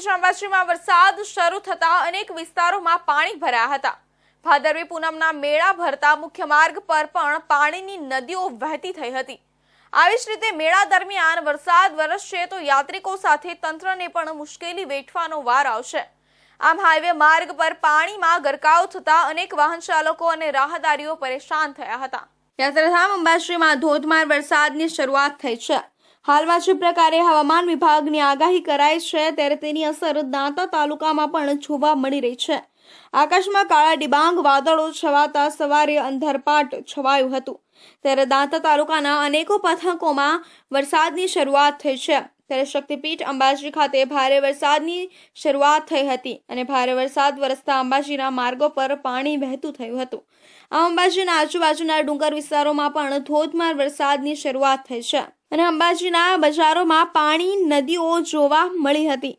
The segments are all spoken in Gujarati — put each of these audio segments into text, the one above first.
બીજ અંબાજીમાં વરસાદ શરૂ થતા અનેક વિસ્તારોમાં પાણી ભરાયા હતા. ભાદરવી પૂનમના મેળા ભરતા મુખ્ય માર્ગ પર પણ પાણીની નદીઓ વહેતી થઈ હતી. આવી જ રીતે મેળા દરમિયાન વરસાદ વરસશે તો યાત્રિકો સાથે તંત્રને પણ મુશ્કેલી વેઠવાનો વાર આવશે. આમ હાઈવે માર્ગ પર પાણીમાં ગરકાવ થતા અનેક વાહન ચાલકો અને રાહદારીઓ પરેશાન થયા હતા. યાત્રાધામ અંબાશ્રીમાં ધોધમાર વરસાદની શરૂઆત થઈ છે. હાલમાં જે પ્રકારે હવામાન વિભાગની આગાહી કરાઈ છે, ત્યારે તેની અસર દાંતા તાલુકામાં પણ જોવા મળી રહી છે. આકાશમાં કાળા ડિબાંગ, વાદળો છવાતા સવારે અંધારપાટ છવાયું હતું. ત્યારે દાંતા તાલુકાના અનેકો પથકોમાં વરસાદની શરૂઆત થઈ છે. ત્યારે શક્તિપીઠ અંબાજી ખાતે ભારે વરસાદની શરૂઆત થઈ હતી અને ભારે વરસાદ વરસતા અંબાજીના માર્ગો પર પાણી વહેતું થયું હતું. આ અંબાજીના આજુબાજુના ડુંગર વિસ્તારોમાં પણ ધોધમાર વરસાદની શરૂઆત થઈ છે. અને અંબાજીના બજારોમાં પાણી નદીઓ જોવા મળી હતી.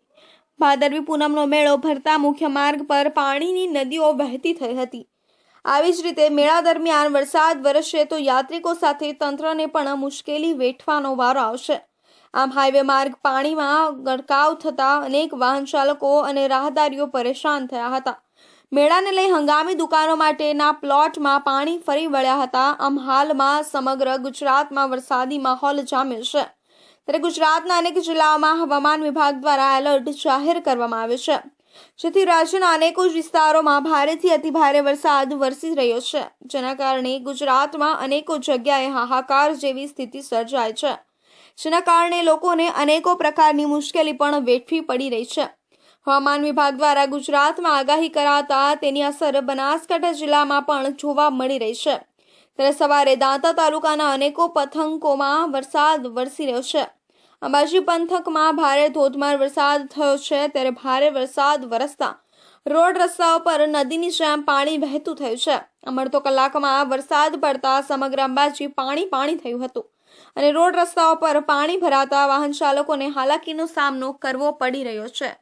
ભાદરવી પૂનમનો મેળો ભરતા મુખ્ય માર્ગ પર પાણીની નદીઓ વહેતી થઈ હતી. આવી જ રીતે મેળા દરમિયાન વરસાદ વરસશે તો યાત્રિકો સાથે તંત્રને પણ મુશ્કેલી વેઠવાનો વારો આવશે. આમ હાઈવે માર્ગ પાણીમાં ગરકાવ થતા અનેક વાહન ચાલકો અને રાહદારીઓ પરેશાન થયા હતા. મેળાને લઈ હંગામી દુકાનો માટેના પ્લોટમાં પાણી ફરી વળ્યા હતા. આમ હાલમાં સમગ્ર ગુજરાતમાં વરસાદી માહોલ જામ્યો છે. ત્યારે ગુજરાતના અનેક જિલ્લાઓમાં હવામાન વિભાગ દ્વારા એલર્ટ જાહેર કરવામાં આવ્યો છે. જેથી રાજ્યના અનેકો વિસ્તારોમાં ભારેથી અતિભારે વરસાદ વરસી રહ્યો છે. જેના કારણે ગુજરાતમાં અનેકો જગ્યાએ હાહાકાર જેવી સ્થિતિ સર્જાય છે. જેના કારણે લોકોને અનેકો પ્રકારની મુશ્કેલી પણ વેઠવી પડી રહી છે. હવામાન વિભાગ દ્વારા ગુજરાતમાં આગાહી કરાતા તેની અસર બનાસકાંઠા જિલ્લામાં પણ જોવા મળી રહી છે. ત્યારે સવારે દાંતા તાલુકાના અનેકો પથંકોમાં વરસાદ વરસી રહ્યો છે. અંબાજી પંથકમાં ભારે ધોધમાર વરસાદ થયો છે ત્યારે ભારે વરસાદ વરસતા રોડ રસ્તાઓ પર નદીની જેમ પાણી વહેતું થયું છે. અમરતો કલાકમાં વરસાદ પડતા સમગ્ર અંબાજી પાણી પાણી થયું હતું અને રોડ રસ્તાઓ પર પાણી ભરાતા વાહન ચાલકોને હાલાકીનો સામનો કરવો પડી રહ્યો છે.